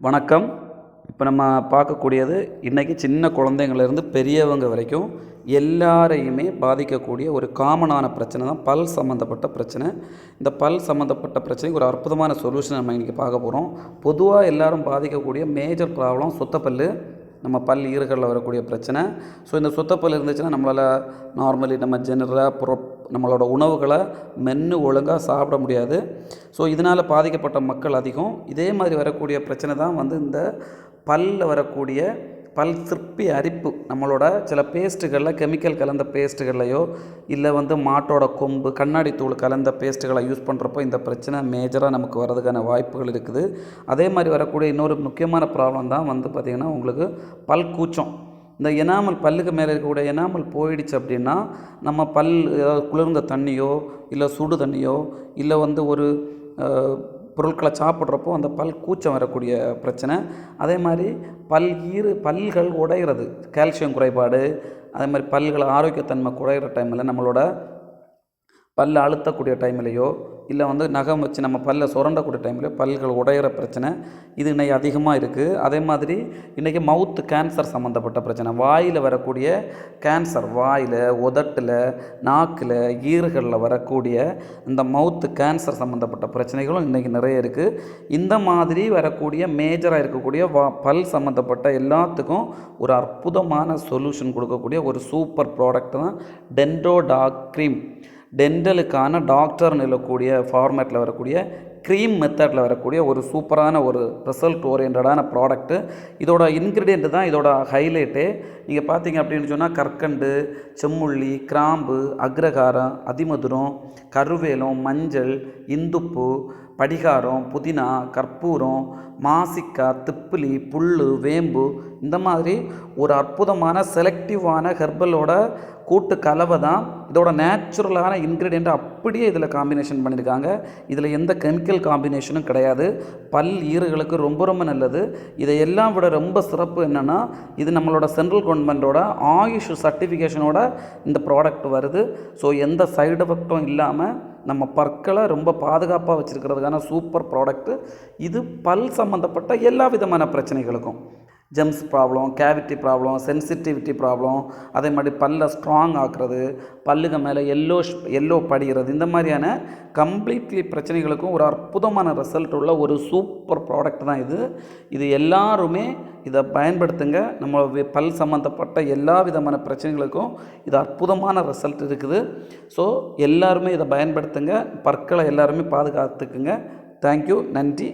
வணக்கம். இப்போ நம்ம பார்க்கக்கூடியது இன்றைக்கி சின்ன குழந்தைங்கள்லேருந்து பெரியவங்க வரைக்கும் எல்லாரையுமே பாதிக்கக்கூடிய ஒரு காமனான பிரச்சனை தான் பல் சம்மந்தப்பட்ட பிரச்சனை. இந்த பல் சம்மந்தப்பட்ட பிரச்சனைக்கு ஒரு அற்புதமான சொல்யூஷன் நம்ம இன்றைக்கி பார்க்க போகிறோம் பொதுவாக எல்லாரும் பாதிக்கக்கூடிய மேஜர் ப்ராப்ளம் சுத்தப்பல் நம்ம பல் ஈறுகளில் வரக்கூடிய பிரச்சனை. ஸோ இந்த சுத்தப்பல் இருந்துச்சுன்னா நம்மளால் நார்மலி நம்ம ஜெனரலாக ப்ரொ நம்மளோட உணவுகளை மென்று ஒழுங்காக சாப்பிட முடியாது. ஸோ இதனால் பாதிக்கப்பட்ட மக்கள் அதிகம். இதே மாதிரி வரக்கூடிய பிரச்சனை தான் வந்து இந்த பல்லில் வரக்கூடிய பல் திருப்பி அரிப்பு. நம்மளோட சில பேஸ்ட்டுகளில் கெமிக்கல் கலந்த பேஸ்ட்டுகள்லையோ இல்லை வந்து மாட்டோட கொம்பு கண்ணாடி தூள் கலந்த பேஸ்ட்டுகளை யூஸ் பண்ணுறப்போ இந்த பிரச்சனை மேஜராக நமக்கு வரதுக்கான வாய்ப்புகள் இருக்குது. அதே மாதிரி வரக்கூடிய இன்னொரு முக்கியமான ப்ராப்ளம் தான் வந்து பார்த்திங்கன்னா உங்களுக்கு பல் கூச்சம். இந்த எனாமல் பல்லுக்கு மேலே இருக்கக்கூடிய எனாமல் போயிடுச்சு அப்படின்னா நம்ம பல் ஏதாவது குளிர்ந்த தண்ணியோ இல்லை சுடு தண்ணியோ இல்லை வந்து ஒரு பொருட்களை சாப்பிட்றப்போ அந்த பல் கூச்சம் வரக்கூடிய பிரச்சனை. அதே மாதிரி பல் ஈறு பல்கள் உடையிறது. கால்சியம் குறைபாடு அதே மாதிரி பல்கள் ஆரோக்கியத்தன்மை குறையிற டைமில் நம்மளோட பல் அழுத்தக்கூடிய டைம்லையோ இல்லை வந்து நகம் வச்சு நம்ம பல்ல சுரண்டக்கூடிய டைமில் பல்கள் உடையிற பிரச்சனை இது இன்னைக்கு அதிகமாக இருக்குது அதே மாதிரி இன்றைக்கி மவுத்து கேன்சர் சம்மந்தப்பட்ட பிரச்சனை. வாயில் வரக்கூடிய கேன்சர் வாயில் உதட்டில் நாக்கில் ஈறுகளில் வரக்கூடிய இந்த மவுத்து கேன்சர் சம்மந்தப்பட்ட பிரச்சனைகளும் இன்றைக்கி நிறைய இருக்குது இந்த மாதிரி வரக்கூடிய மேஜராக இருக்கக்கூடிய வா பல் சம்மந்தப்பட்ட எல்லாத்துக்கும் ஒரு அற்புதமான சொல்யூஷன் கொடுக்கக்கூடிய ஒரு சூப்பர் ப்ராடக்ட் தான் டென்டோ டாக் க்ரீம் டென்டலுக்கான டாக்டர்னு சொல்லக்கூடிய ஃபார்மேட்டில் வரக்கூடிய க்ரீம் மெத்தடில் வரக்கூடிய ஒரு சூப்பரான ஒரு ரிசல்ட் ஓரியன்டான ப்ராடக்ட்டு இதோட இன்க்ரீடியண்ட்டு தான் இதோட ஹைலைட்டு நீங்கள் பார்த்தீங்க அப்படின்னு சொன்னால் கற்கண்டு செம்முள்ளி கிராம்பு அக்ரகாரம் அதிமதுரம் கருவேலம் மஞ்சள் இந்துப்பு படிகாரம் புதினா கற்பூரம் மாசிக்காய் திப்பிலி புல் வேம்பு இந்த மாதிரி ஒரு அற்புதமான செலக்டிவான ஹெர்பலோட கூட்டு கலவை தான். இதோட நேச்சுரலான இன்க்ரீடியண்ட்டை அப்படியே இதில் காம்பினேஷன் பண்ணியிருக்காங்க இதில் எந்த கெமிக்கல் காம்பினேஷனும் கிடையாது. பல் ஈறுகளுக்கு ரொம்ப ரொம்ப நல்லது. இதை எல்லாம் விட ரொம்ப சிறப்பு என்னென்னா இது நம்மளோட சென்ட்ரல் கவர்மெண்ட்டோட ஆயுஷ் சர்டிஃபிகேஷனோட இந்த ப்ராடக்ட் வருது. ஸோ எந்த சைடு எஃபெக்டும் இல்லாமல் நம்ம பற்களை ரொம்ப பாதுகாப்பாக வச்சுருக்கிறதுக்கான சூப்பர் ப்ராடக்ட்டு. இது பல் சம்மந்தப்பட்ட எல்லா விதமான பிரச்சனைகளுக்கும். Gums problem cavity problem sensitivity problem அதே மாதிரி பல்லை ஸ்ட்ராங் ஆக்குறது பல்லுக மேலே எல்லோ எல்லோ படிகிறது இந்த மாதிரியான கம்ப்ளீட்லி பிரச்சனைகளுக்கும் ஒரு அற்புதமான ரிசல்ட் உள்ள ஒரு சூப்பர் ப்ராடக்ட் தான் இது. இது எல்லாருமே இதை பயன்படுத்துங்க. நம்ம பல் சம்மந்தப்பட்ட எல்லா விதமான பிரச்சனைகளுக்கும் இது அற்புதமான ரிசல்ட் இருக்குது. ஸோ எல்லாருமே இதை பயன்படுத்துங்க. பற்களை எல்லாருமே பாதுகாத்துக்குங்க. தேங்க்யூ நன்றி.